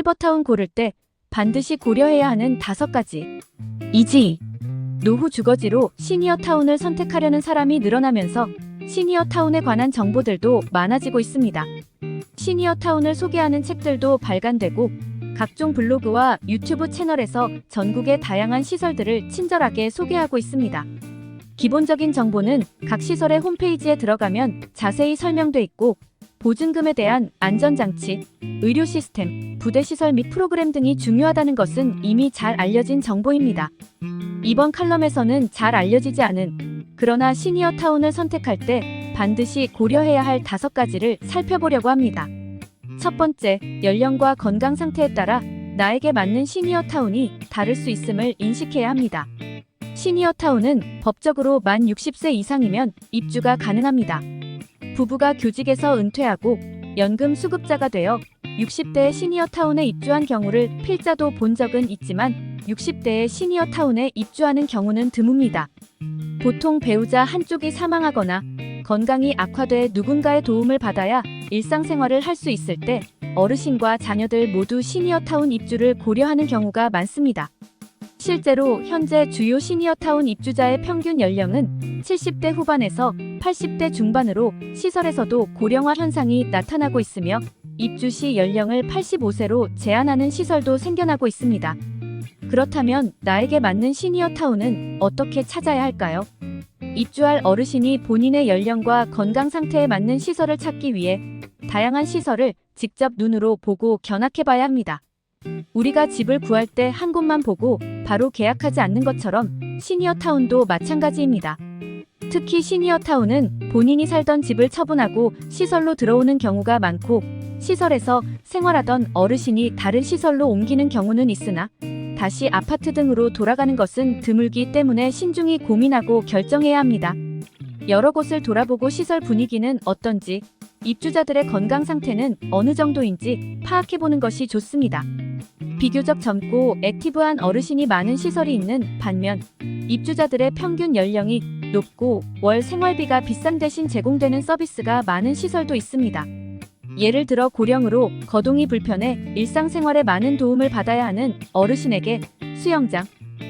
실버타운 고를 때 반드시 고려해야 하는 다섯 가지. 이지. 노후 주거지로 시니어 타운을 선택하려는 사람이 늘어나면서 시니어 타운에 관한 정보들도 많아지고 있습니다. 시니어 타운을 소개하는 책들도 발간되고 각종 블로그와 유튜브 채널에서 전국의 다양한 시설들을 친절하게 소개하고 있습니다. 기본적인 정보는 각 시설의 홈페이지에 들어가면 자세히 설명돼 있고 보증금에 대한 안전장치, 의료 시스템, 부대 시설 및 프로그램 등이 중요하다는 것은 이미 잘 알려진 정보입니다. 이번 칼럼에서는 잘 알려지지 않은 그러나 시니어 타운을 선택할 때 반드시 고려해야 할 다섯 가지를 살펴보려고 합니다. 첫 번째, 연령과 건강 상태에 따라 나에게 맞는 시니어 타운이 다를 수 있음을 인식해야 합니다. 시니어 타운은 법적으로 만 60세 이상이면 입주가 가능합니다. 부부가 교직에서 은퇴하고 연금 수급자가 되어 60대의 시니어 타운에 입주한 경우를 필자도 본 적은 있지만 60대의 시니어 타운에 입주하는 경우는 드뭅니다. 보통 배우자 한쪽이 사망하거나 건강이 악화돼 누군가의 도움을 받아야 일상생활을 할 수 있을 때 어르신과 자녀들 모두 시니어 타운 입주를 고려하는 경우가 많습니다. 실제로 현재 주요 시니어 타운 입주자의 평균 연령은 70대 후반에서 80대 중반으로 시설에서도 고령화 현상이 나타나고 있으며 입주 시 연령을 85세로 제한하는 시설도 생겨나고 있습니다. 그렇다면 나에게 맞는 시니어 타운은 어떻게 찾아야 할까요? 입주할 어르신이 본인의 연령과 건강 상태에 맞는 시설을 찾기 위해 다양한 시설을 직접 눈으로 보고 견학해 봐야 합니다. 우리가 집을 구할 때 한 곳만 보고 바로 계약하지 않는 것처럼 시니어 타운도 마찬가지입니다. 특히 시니어 타운은 본인이 살던 집을 처분하고 시설로 들어오는 경우가 많고 시설에서 생활하던 어르신이 다른 시설로 옮기는 경우는 있으나 다시 아파트 등으로 돌아가는 것은 드물기 때문에 신중히 고민하고 결정해야 합니다. 여러 곳을 돌아보고 시설 분위기는 어떤지, 입주자들의 건강 상태는 어느 정도인지 파악해보는 것이 좋습니다. 비교적 젊고 액티브한 어르신이 많은 시설이 있는 반면 입주자들의 평균 연령이 높고 월 생활비가 비싼 대신 제공되는 서비스가 많은 시설도 있습니다. 예를 들어 고령으로 거동이 불편해 일상생활에 많은 도움을 받아야 하는 어르신에게 수영장,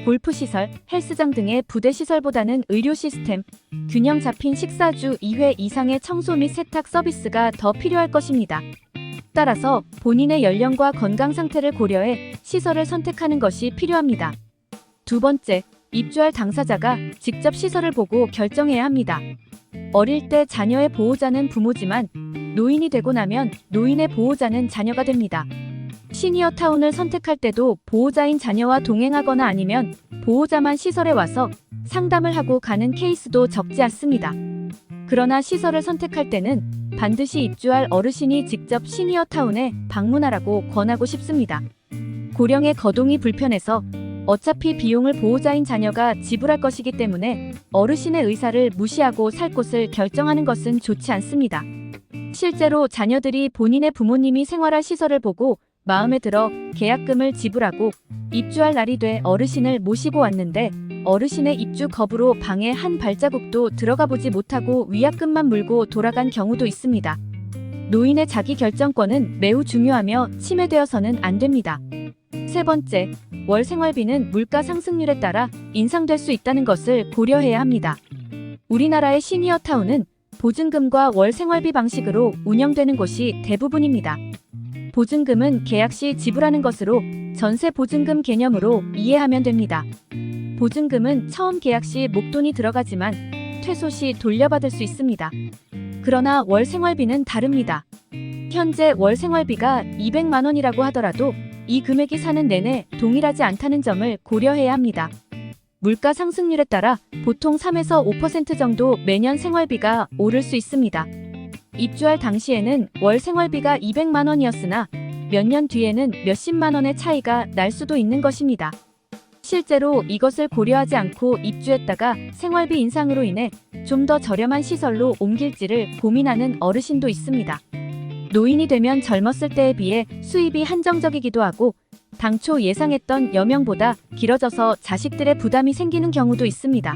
골프시설, 헬스장 등의 부대 시설보다는 의료 시스템, 균형 잡힌 식사주 2회 이상의 청소 및 세탁 서비스가 더 필요할 것입니다. 따라서 본인의 연령과 건강 상태를 고려해 시설을 선택하는 것이 필요합니다. 두 번째, 입주할 당사자가 직접 시설을 보고 결정해야 합니다. 어릴 때 자녀의 보호자는 부모지만 노인이 되고 나면 노인의 보호자는 자녀가 됩니다. 시니어 타운을 선택할 때도 보호자인 자녀와 동행하거나 아니면 보호자만 시설에 와서 상담을 하고 가는 케이스도 적지 않습니다. 그러나 시설을 선택할 때는 반드시 입주할 어르신이 직접 시니어 타운에 방문하라고 권하고 싶습니다. 고령의 거동이 불편해서 어차피 비용을 보호자인 자녀가 지불할 것이기 때문에 어르신의 의사를 무시하고 살 곳을 결정하는 것은 좋지 않습니다. 실제로 자녀들이 본인의 부모님이 생활할 시설을 보고 마음에 들어 계약금을 지불하고 입주할 날이 돼 어르신을 모시고 왔는데 어르신의 입주 거부로 방에 한 발자국도 들어가 보지 못하고 위약금만 물고 돌아간 경우도 있습니다. 노인의 자기 결정권은 매우 중요하며 침해되어서는 안 됩니다. 세 번째, 월 생활비는 물가 상승률에 따라 인상될 수 있다는 것을 고려해야 합니다. 우리나라의 시니어 타운은 보증금과 월 생활비 방식으로 운영되는 곳이 대부분입니다. 보증금은 계약 시 지불하는 것으로 전세 보증금 개념으로 이해하면 됩니다. 보증금은 처음 계약 시 목돈이 들어가지만 퇴소 시 돌려받을 수 있습니다. 그러나 월 생활비는 다릅니다. 현재 월 생활비가 200만 원이라고 하더라도 이 금액이 사는 내내 동일하지 않다는 점을 고려해야 합니다. 물가 상승률에 따라 보통 3에서 5% 정도 매년 생활비가 오를 수 있습니다. 입주할 당시에는 월 생활비가 200만 원이었으나 몇 년 뒤에는 몇십만 원의 차이가 날 수도 있는 것입니다. 실제로 이것을 고려하지 않고 입주했다가 생활비 인상으로 인해 좀 더 저렴한 시설로 옮길지를 고민하는 어르신도 있습니다. 노인이 되면 젊었을 때에 비해 수입이 한정적이기도 하고 당초 예상했던 여명보다 길어져서 자식들의 부담이 생기는 경우도 있습니다.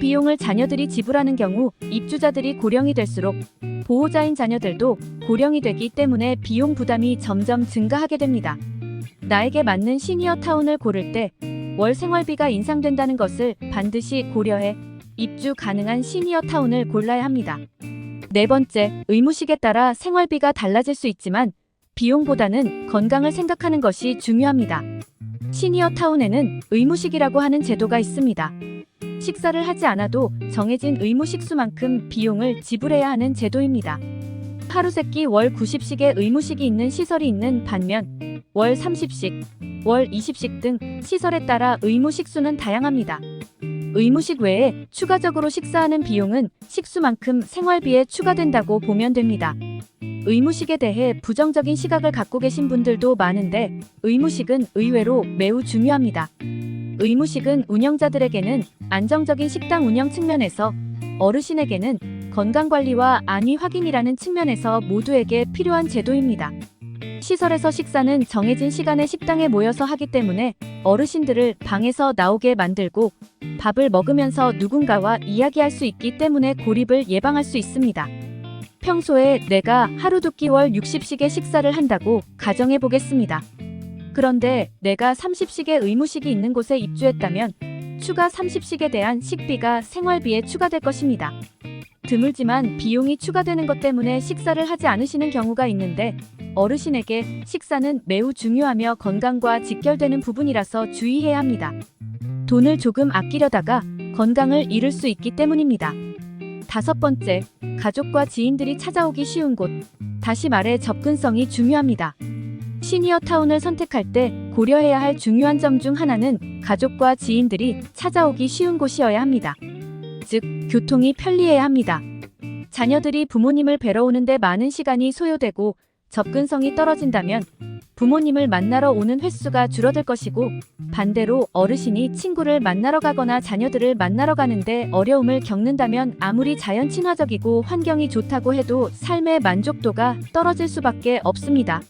비용을 자녀들이 지불하는 경우 입주자들이 고령이 될수록 보호자인 자녀들도 고령이 되기 때문에 비용 부담이 점점 증가하게 됩니다. 나에게 맞는 시니어 타운을 고를 때 월 생활비가 인상된다는 것을 반드시 고려해 입주 가능한 시니어 타운을 골라야 합니다. 네 번째, 의무식에 따라 생활비가 달라질 수 있지만 비용보다는 건강을 생각하는 것이 중요합니다. 시니어 타운에는 의무식이라고 하는 제도가 있습니다. 식사를 하지 않아도 정해진 의무 식수만큼 비용을 지불해야 하는 제도입니다. 하루 세끼 월 90식의 의무식이 있는 시설이 있는 반면 월 30식, 월 20식 등 시설에 따라 의무 식수는 다양합니다. 의무식 외에 추가적으로 식사하는 비용은 식수만큼 생활비에 추가된다고 보면 됩니다. 의무식에 대해 부정적인 시각을 갖고 계신 분들도 많은데 의무식은 의외로 매우 중요합니다. 의무식은 운영자들에게는 안정적인 식당 운영 측면에서 어르신에게는 건강관리와 안위 확인이라는 측면에서 모두에게 필요한 제도입니다. 시설에서 식사는 정해진 시간에 식당에 모여서 하기 때문에 어르신들을 방에서 나오게 만들고 밥을 먹으면서 누군가와 이야기할 수 있기 때문에 고립을 예방할 수 있습니다. 평소에 내가 하루 두 끼 월 60식의 식사를 한다고 가정해 보겠습니다. 그런데 내가 30식의 의무식이 있는 곳에 입주했다면 추가 30식에 대한 식비가 생활비에 추가될 것입니다. 드물지만 비용이 추가되는 것 때문에 식사를 하지 않으시는 경우가 있는데 어르신에게 식사는 매우 중요하며 건강과 직결되는 부분이라서 주의해야 합니다. 돈을 조금 아끼려다가 건강을 잃을 수 있기 때문입니다. 다섯 번째, 가족과 지인들이 찾아오기 쉬운 곳. 다시 말해 접근성이 중요합니다. 시니어 타운을 선택할 때 고려해야 할 중요한 점 중 하나는 가족과 지인들이 찾아오기 쉬운 곳이어야 합니다. 즉, 교통이 편리해야 합니다. 자녀들이 부모님을 뵈러 오는데 많은 시간이 소요되고 접근성이 떨어진다면 부모님을 만나러 오는 횟수가 줄어들 것이고 반대로 어르신이 친구를 만나러 가거나 자녀들을 만나러 가는데 어려움을 겪는다면 아무리 자연 친화적이고 환경이 좋다고 해도 삶의 만족도가 떨어질 수밖에 없습니다.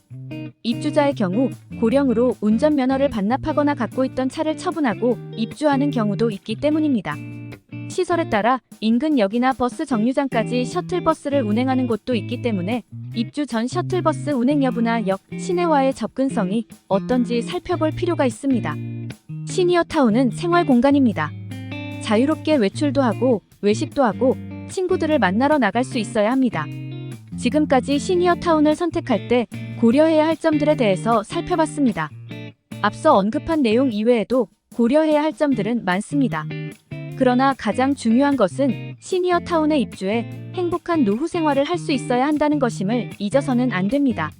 입주자의 경우 고령으로 운전면허를 반납하거나 갖고 있던 차를 처분하고 입주하는 경우도 있기 때문입니다. 시설에 따라 인근 역이나 버스 정류장까지 셔틀버스를 운행하는 곳도 있기 때문에 입주 전 셔틀버스 운행 여부나 역, 시내와의 접근성이 어떤지 살펴볼 필요가 있습니다. 시니어 타운은 생활 공간입니다. 자유롭게 외출도 하고 외식도 하고 친구들을 만나러 나갈 수 있어야 합니다. 지금까지 시니어 타운을 선택할 때 고려해야 할 점들에 대해서 살펴봤습니다. 앞서 언급한 내용 이외에도 고려해야 할 점들은 많습니다. 그러나 가장 중요한 것은 시니어 타운에 입주해 행복한 노후 생활을 할 수 있어야 한다는 것임을 잊어서는 안 됩니다.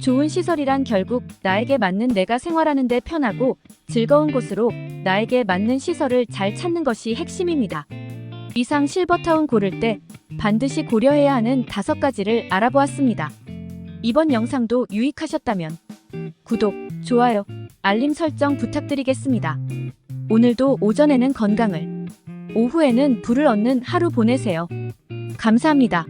좋은 시설이란 결국 나에게 맞는 내가 생활하는데 편하고 즐거운 곳으로 나에게 맞는 시설을 잘 찾는 것이 핵심입니다. 이상 실버타운 고를 때 반드시 고려해야 하는 다섯 가지를 알아보았습니다. 이번 영상도 유익하셨다면 구독, 좋아요, 알림 설정 부탁드리겠습니다. 오늘도 오전에는 건강을, 오후에는 불을 얻는 하루 보내세요. 감사합니다.